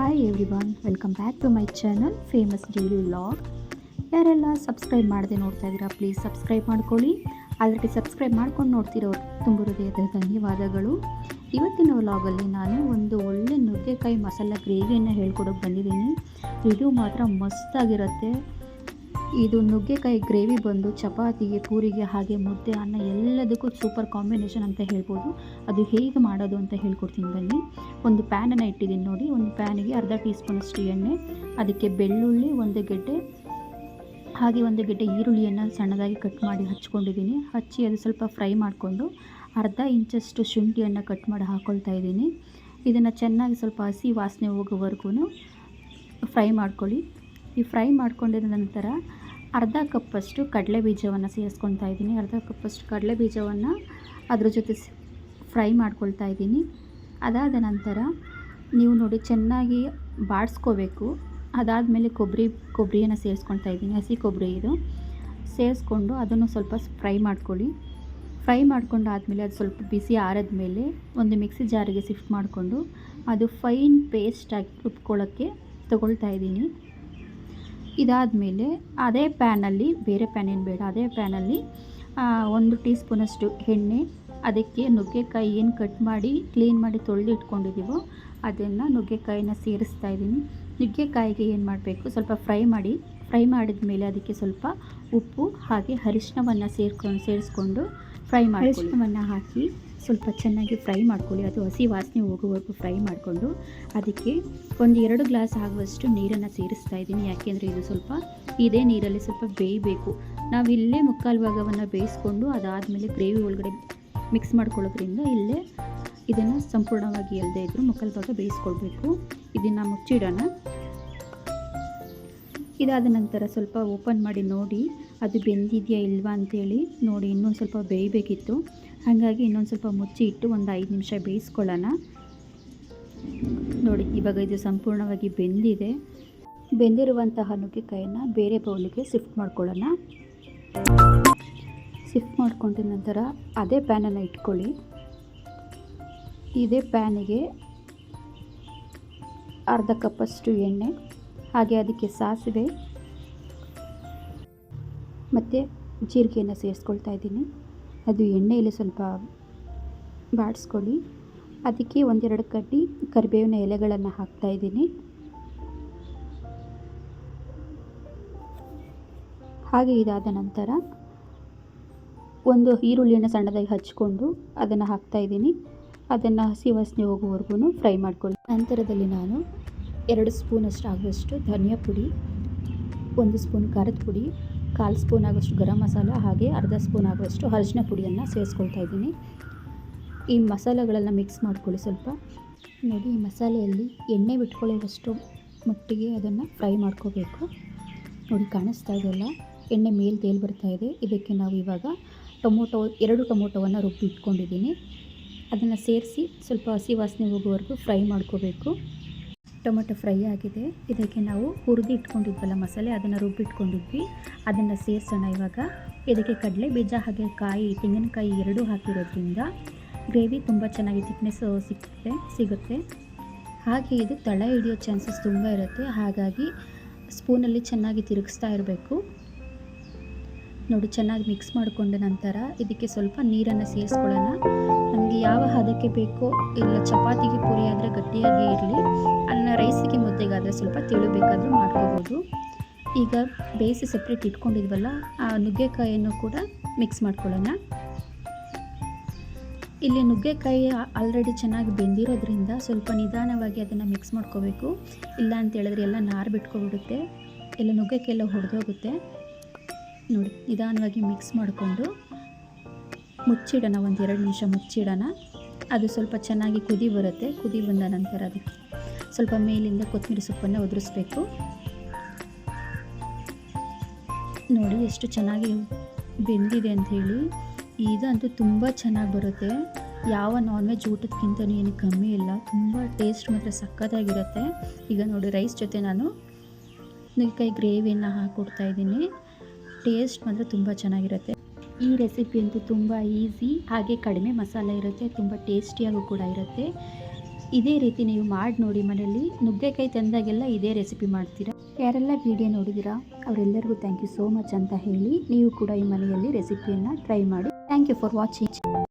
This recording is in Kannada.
Hi everyone welcome back to my channel famous daily vlog ಯಾರೆಲ್ಲ ಸಬ್ಸ್ಕ್ರೈಬ್ ಮಾಡದೆ ನೋಡ್ತಾ ಇದ್ದೀರಾ ಪ್ಲೀಸ್ ಸಬ್ಸ್ಕ್ರೈಬ್ ಮಾಡ್ಕೊಳ್ಳಿ. ಅದಕ್ಕೆ ಸಬ್ಸ್ಕ್ರೈಬ್ ಮಾಡ್ಕೊಂಡು ನೋಡ್ತಿರೋರು ತುಂಬ ಹೃದಯದ ಧನ್ಯವಾದಗಳು. ಇವತ್ತಿನ ವ್ಲಾಗಲ್ಲಿ ನಾನು ಒಂದು ಒಳ್ಳೆ ನುಗ್ಗೆಕಾಯಿ ಮಸಾಲ ಗ್ರೇವಿಯನ್ನು ಹೇಳ್ಕೊಡೋಕೆ ಬಂದಿದ್ದೀನಿ. ಇದು ಮಾತ್ರ ಮಸ್ತಾಗಿರುತ್ತೆ. ಇದು ನುಗ್ಗೆಕಾಯಿ ಗ್ರೇವಿ ಬಂದು ಚಪಾತಿಗೆ, ಪೂರಿಗೆ ಹಾಗೆ ಮುದ್ದೆ, ಅನ್ನ ಎಲ್ಲದಕ್ಕೂ ಸೂಪರ್ ಕಾಂಬಿನೇಷನ್ ಅಂತ ಹೇಳ್ಬೋದು. ಅದು ಹೇಗೆ ಮಾಡೋದು ಅಂತ ಹೇಳ್ಕೊಡ್ತೀನಿ ಬನ್ನಿ. ಒಂದು ಪ್ಯಾನನ್ನು ಇಟ್ಟಿದ್ದೀನಿ ನೋಡಿ. ಒಂದು ಪ್ಯಾನಿಗೆ ಅರ್ಧ ಟೀ ಸ್ಪೂನಷ್ಟು ಎಣ್ಣೆ, ಅದಕ್ಕೆ ಬೆಳ್ಳುಳ್ಳಿ, ಒಂದು ಗೆಡ್ಡೆ, ಹಾಗೆ ಒಂದು ಗೆಡ್ಡೆ ಈರುಳ್ಳಿಯನ್ನು ಸಣ್ಣದಾಗಿ ಕಟ್ ಮಾಡಿ ಹಚ್ಕೊಂಡಿದ್ದೀನಿ. ಹಚ್ಚಿ ಅದು ಸ್ವಲ್ಪ ಫ್ರೈ ಮಾಡಿಕೊಂಡು ಅರ್ಧ ಇಂಚಷ್ಟು ಶುಂಠಿಯನ್ನು ಕಟ್ ಮಾಡಿ ಹಾಕ್ಕೊಳ್ತಾ ಇದ್ದೀನಿ. ಇದನ್ನು ಚೆನ್ನಾಗಿ ಸ್ವಲ್ಪ ಹಸಿ ವಾಸನೆ ಹೋಗೋವರೆಗೂ ಫ್ರೈ ಮಾಡ್ಕೊಳ್ಳಿ. ಈ ಫ್ರೈ ಮಾಡ್ಕೊಂಡಿದ ನಂತರ ಅರ್ಧ ಕಪ್ಪಷ್ಟು ಕಡಲೆ ಬೀಜವನ್ನು ಸೇರಿಸ್ಕೊತಾ ಇದ್ದೀನಿ. ಅರ್ಧ ಕಪ್ಪಷ್ಟು ಕಡಲೆ ಬೀಜವನ್ನು ಅದ್ರ ಜೊತೆ ಫ್ರೈ ಮಾಡ್ಕೊಳ್ತಾ ಇದ್ದೀನಿ. ಅದಾದ ನಂತರ ನೀವು ನೋಡಿ ಚೆನ್ನಾಗಿ ಬಾಡಿಸ್ಕೋಬೇಕು. ಅದಾದಮೇಲೆ ಕೊಬ್ಬರಿ, ಕೊಬ್ಬರಿಯನ್ನು ಸೇರಿಸ್ಕೊಳ್ತಾ ಇದ್ದೀನಿ. ಹಸಿ ಕೊಬ್ಬರಿ ಇದು. ಸೇರಿಸ್ಕೊಂಡು ಅದನ್ನು ಸ್ವಲ್ಪ ಫ್ರೈ ಮಾಡ್ಕೊಳ್ಳಿ. ಫ್ರೈ ಮಾಡ್ಕೊಂಡು ಆದಮೇಲೆ ಅದು ಸ್ವಲ್ಪ ಬಿಸಿ ಆರದ್ಮೇಲೆ ಮೇಲೆ ಒಂದು ಮಿಕ್ಸಿ ಜಾರಿಗೆ ಶಿಫ್ಟ್ ಮಾಡಿಕೊಂಡು ಅದು ಫೈನ್ ಪೇಸ್ಟ್ ಆಗಿ ರುಬ್ಕೊಳ್ಳೋಕ್ಕೆ ತಗೊಳ್ತಾ ಇದ್ದೀನಿ. ಇದಾದಮೇಲೆ ಅದೇ ಪ್ಯಾನಲ್ಲಿ, ಬೇರೆ ಪ್ಯಾನ್ ಏನು ಬೇಡ, ಅದೇ ಪ್ಯಾನಲ್ಲಿ ಒಂದು ಟೀ ಸ್ಪೂನಷ್ಟು ಎಣ್ಣೆ, ಅದಕ್ಕೆ ನುಗ್ಗೆಕಾಯಿ ಏನು ಕಟ್ ಮಾಡಿ, ಕ್ಲೀನ್ ಮಾಡಿ ತೊಳೆದು ಇಟ್ಕೊಂಡಿದ್ದೀವೋ, ಅದನ್ನು ನುಗ್ಗೆಕಾಯಿನ ಸೇರಿಸ್ತಾ ಇದ್ದೀನಿ. ನುಗ್ಗೆಕಾಯಿಗೆ ಏನು ಮಾಡಬೇಕು, ಸ್ವಲ್ಪ ಫ್ರೈ ಮಾಡಿ, ಫ್ರೈ ಮಾಡಿದ ಮೇಲೆ ಅದಕ್ಕೆ ಸ್ವಲ್ಪ ಉಪ್ಪು ಹಾಗೆ ಅರಿಶಿನವನ್ನು ಸೇರ್ಕೊಂಡು, ಸೇರಿಸ್ಕೊಂಡು ಫ್ರೈ ಮಾಡಿ ಅರಿಶಿನವನ್ನು ಹಾಕಿ ಸ್ವಲ್ಪ ಚೆನ್ನಾಗಿ ಫ್ರೈ ಮಾಡ್ಕೊಳ್ಳಿ. ಅದು ಹಸಿ ವಾಸನೆ ಹೋಗುವವರೆಗೂ ಫ್ರೈ ಮಾಡಿಕೊಂಡು ಅದಕ್ಕೆ ಒಂದು ಎರಡು ಗ್ಲಾಸ್ ಆಗುವಷ್ಟು ನೀರನ್ನು ಸೇರಿಸ್ತಾ ಇದ್ದೀನಿ. ಯಾಕೆಂದರೆ ಇದು ಸ್ವಲ್ಪ ಇದೇ ನೀರಲ್ಲಿ ಸ್ವಲ್ಪ ಬೇಯಬೇಕು. ನಾವು ಇಲ್ಲೇ ಮುಕ್ಕಾಲು ಭಾಗವನ್ನು ಬೇಯಿಸ್ಕೊಂಡು ಅದಾದಮೇಲೆ ಗ್ರೇವಿ ಒಳಗಡೆ ಮಿಕ್ಸ್ ಮಾಡ್ಕೊಳ್ಳೋದ್ರಿಂದ ಇಲ್ಲೇ ಇದನ್ನು ಸಂಪೂರ್ಣವಾಗಿ ಎಲ್ಲದೇ ಇದ್ದರೂ ಮುಕ್ಕಾಲು ಭಾಗ ಬೇಯಿಸ್ಕೊಳ್ಬೇಕು. ಇದನ್ನು ಮುಚ್ಚಿಡೋಣ. ಇದಾದ ನಂತರ ಸ್ವಲ್ಪ ಓಪನ್ ಮಾಡಿ ನೋಡಿ. ಅದು ಬೆಂದಿದೆಯಾ ಇಲ್ವಾ ಅಂತೇಳಿ ನೋಡಿ. ಇನ್ನೊಂದು ಸ್ವಲ್ಪ ಬೇಯಬೇಕಿತ್ತು. ಹಾಗಾಗಿ ಇನ್ನೊಂದು ಸ್ವಲ್ಪ ಮುಚ್ಚಿ ಇಟ್ಟು ಒಂದು ಐದು ನಿಮಿಷ ಬೇಯಿಸ್ಕೊಳ್ಳೋಣ. ನೋಡಿ, ಇವಾಗ ಇದು ಸಂಪೂರ್ಣವಾಗಿ ಬೆಂದಿದೆ. ಬೆಂದಿರುವಂತಹ ನುಗ್ಗೆಕಾಯನ್ನು ಬೇರೆ ಬೌಲಿಗೆ ಶಿಫ್ಟ್ ಮಾಡ್ಕೊಳ್ಳೋಣ. ಶಿಫ್ಟ್ ಮಾಡ್ಕೊಂಡ ನಂತರ ಅದೇ ಪ್ಯಾನನ್ನು ಇಟ್ಕೊಳ್ಳಿ. ಇದೇ ಪ್ಯಾನಿಗೆ ಅರ್ಧ ಕಪ್ಪಷ್ಟು ಎಣ್ಣೆ, ಹಾಗೆ ಅದಕ್ಕೆ ಸಾಸಿವೆ ಮತ್ತು ಜೀರಿಗೆಯನ್ನು ಸೇರಿಸ್ಕೊಳ್ತಾ ಇದ್ದೀನಿ. ಅದು ಎಣ್ಣೆಯಲ್ಲಿ ಸ್ವಲ್ಪ ಬಾಡಿಸ್ಕೊಳ್ಳಿ. ಅದಕ್ಕೆ ಒಂದೆರಡು ಕಡ್ಡಿ ಕರಿಬೇವಿನ ಎಲೆಗಳನ್ನು ಹಾಕ್ತಾ ಇದ್ದೀನಿ. ಹಾಗೆ ಇದಾದ ನಂತರ ಒಂದು ಈರುಳ್ಳಿಯನ್ನು ಸಣ್ಣದಾಗಿ ಹಚ್ಕೊಂಡು ಅದನ್ನು ಹಾಕ್ತಾ ಇದ್ದೀನಿ. ಅದನ್ನು ಹಸಿ ವಾಸನೆ ಹೋಗುವವರೆಗೂ ಫ್ರೈ ಮಾಡ್ಕೊಳ್ಳಿ. ನಂತರದಲ್ಲಿ ನಾನು ಎರಡು ಸ್ಪೂನಷ್ಟು ಆಗುವಷ್ಟು ಧನಿಯಾ ಪುಡಿ, ಒಂದು ಸ್ಪೂನ್ ಖಾರದ ಪುಡಿ ಕಾಲು ಸ್ಪೂನ್ ಆಗುವಷ್ಟು ಗರಂ ಮಸಾಲ ಹಾಗೆ ಅರ್ಧ ಸ್ಪೂನ್ ಆಗುವಷ್ಟು ಅರಿಶಿನ ಪುಡಿಯನ್ನು ಸೇರಿಸ್ಕೊಳ್ತಾ ಇದ್ದೀನಿ. ಈ ಮಸಾಲೆಗಳನ್ನು ಮಿಕ್ಸ್ ಮಾಡ್ಕೊಳ್ಳಿ ಸ್ವಲ್ಪ. ನೋಡಿ, ಈ ಮಸಾಲೆಯಲ್ಲಿ ಎಣ್ಣೆ ಬಿಟ್ಕೊಳ್ಳೋವಷ್ಟು ಮಟ್ಟಿಗೆ ಅದನ್ನು ಫ್ರೈ ಮಾಡ್ಕೋಬೇಕು. ನೋಡಿ, ಕಾಣಿಸ್ತಾ ಇದೆಯಲ್ಲ ಎಣ್ಣೆ ಮೇಲೆ ತೇಲ್ ಬರ್ತಾ ಇದೆ. ಇದಕ್ಕೆ ನಾವು ಇವಾಗ ಟೊಮೊಟೊ, ಎರಡು ಟೊಮೊಟೊವನ್ನು ರುಬ್ಬಿ ಇಟ್ಕೊಂಡಿದ್ದೀನಿ ಅದನ್ನು ಸೇರಿಸಿ ಸ್ವಲ್ಪ ಹಸಿ ವಾಸನೆ ಹೋಗುವವರೆಗೂ ಫ್ರೈ ಮಾಡ್ಕೋಬೇಕು. ಟೊಮೆಟೊ ಫ್ರೈ ಆಗಿದೆ. ಇದಕ್ಕೆ ನಾವು ಹುರಿದು ಇಟ್ಕೊಂಡಿದ್ವಲ್ಲ ಮಸಾಲೆ, ಅದನ್ನು ರುಬ್ಬಿಟ್ಕೊಂಡಿದ್ವಿ. ಅದನ್ನು ಸೇರಿಸೋಣ ಇವಾಗ. ಇದಕ್ಕೆ ಕಡಲೆ ಬೀಜ ಹಾಗೆ ಕಾಯಿ, ತೆಂಗಿನಕಾಯಿ ಎರಡೂ ಹಾಕಿರೋದ್ರಿಂದ ಗ್ರೇವಿ ತುಂಬ ಚೆನ್ನಾಗಿ ತಿಕ್ನೆಸ್ ಸಿಗುತ್ತೆ ಸಿಗುತ್ತೆ. ಹಾಗೆ ಇದು ತಳ ಹಿಡಿಯೋ ಚಾನ್ಸಸ್ ತುಂಬ ಇರುತ್ತೆ. ಹಾಗಾಗಿ ಸ್ಪೂನಲ್ಲಿ ಚೆನ್ನಾಗಿ ತಿರುಗಿಸ್ತಾ ಇರಬೇಕು. ನೋಡಿ ಚೆನ್ನಾಗಿ ಮಿಕ್ಸ್ ಮಾಡಿಕೊಂಡ ನಂತರ ಇದಕ್ಕೆ ಸ್ವಲ್ಪ ನೀರನ್ನು ಸೇರಿಸ್ಕೊಳ್ಳೋಣ. ನಮಗೆ ಯಾವ ಹದಕ್ಕೆ ಬೇಕೋ ಇಲ್ಲ ಚಪಾತಿಗೆ ಪೂರಿ ಆದರೆ ಗಟ್ಟಿಯಾಗಿ ಇರಲಿ. ಅನ್ನ ರೈಸಿಗೆ ಮುದ್ದೆಗಾದರೆ ಸ್ವಲ್ಪ ತಿಳಿಬೇಕಾದರೂ ಮಾಡ್ಕೋಬೋದು. ಈಗ ಬೇಯಿಸಿ ಸಪ್ರೇಟ್ ಇಟ್ಕೊಂಡಿದ್ವಲ್ಲ, ಆ ನುಗ್ಗೆಕಾಯಿಯನ್ನು ಕೂಡ ಮಿಕ್ಸ್ ಮಾಡ್ಕೊಳ್ಳೋಣ. ಇಲ್ಲಿ ನುಗ್ಗೆಕಾಯಿ ಆಲ್ರೆಡಿ ಚೆನ್ನಾಗಿ ಬೆಂದಿರೋದ್ರಿಂದ ಸ್ವಲ್ಪ ನಿಧಾನವಾಗಿ ಅದನ್ನು ಮಿಕ್ಸ್ ಮಾಡ್ಕೋಬೇಕು. ಇಲ್ಲ ಅಂತ ಹೇಳಿದ್ರೆ ಎಲ್ಲ ನಾರು ಬಿಟ್ಕೊಬಿಡುತ್ತೆ. ಎಲ್ಲ ಹೊಡೆದೋಗುತ್ತೆ. ನೋಡಿ, ನಿಧಾನವಾಗಿ ಮಿಕ್ಸ್ ಮಾಡಿಕೊಂಡು ಮುಚ್ಚಿಡೋಣ, ಒಂದು ಎರಡು ನಿಮಿಷ ಮುಚ್ಚಿಡೋಣ. ಅದು ಸ್ವಲ್ಪ ಚೆನ್ನಾಗಿ ಕುದಿ ಬರುತ್ತೆ, ಕುದಿ ಬಂದ ನಂತರ ಅದಕ್ಕೆ ಸ್ವಲ್ಪ ಮೇಲಿಂದ ಕೊತ್ತಂಬರಿ ಸೊಪ್ಪನ್ನು ಉದುರಿಸ್ಬೇಕು ನೋಡಿ, ಎಷ್ಟು ಚೆನ್ನಾಗಿ ಬೆಂದಿದೆ ಅಂಥೇಳಿ ಇದಂತೂ ತುಂಬ ಚೆನ್ನಾಗಿ ಬರುತ್ತೆ. ಯಾವ ನಾನ್ ವೆಜ್ ಊಟಕ್ಕಿಂತಲೂ ಏನು ಕಮ್ಮಿ ಇಲ್ಲ. ತುಂಬ ಟೇಸ್ಟ್ ಮಾತ್ರ ಸಕ್ಕತ್ತಾಗಿರುತ್ತೆ ಈಗ ನೋಡಿ ರೈಸ್ ಜೊತೆ ನಾನು ನುಗ್ಗೆಕಾಯಿ ಗ್ರೇವಿಯನ್ನು ಹಾಕ್ಕೊಡ್ತಾ ಇದ್ದೀನಿ. ಟೇಸ್ಟ್ ಮಾತ್ರ ತುಂಬ ಚೆನ್ನಾಗಿರುತ್ತೆ. ಈ ರೆಸಿಪಿ ಅಂತೂ ತುಂಬ ಈಸಿ, ಹಾಗೆ ಕಡಿಮೆ ಮಸಾಲೆ ಇರುತ್ತೆ, ತುಂಬ ಟೇಸ್ಟಿಯಾಗೂ ಕೂಡ ಇರುತ್ತೆ. ಇದೇ ರೀತಿ ನೀವು ಮಾಡಿ ನೋಡಿ ಮನೆಯಲ್ಲಿ. ನುಗ್ಗೆಕಾಯಿ ತಂದಾಗೆಲ್ಲ ಇದೇ ರೆಸಿಪಿ ಮಾಡ್ತೀರಾ? ಯಾರೆಲ್ಲ ವಿಡಿಯೋ ನೋಡಿದ್ದೀರಾ, ಅವರೆಲ್ಲರಿಗೂ ಥ್ಯಾಂಕ್ ಯು ಸೋ ಮಚ್ ಅಂತ ಹೇಳಿ ನೀವು ಕೂಡ ಈ ಮನೆಯಲ್ಲಿ ರೆಸಿಪಿಯನ್ನು ಟ್ರೈ ಮಾಡಿ. Thank you for watching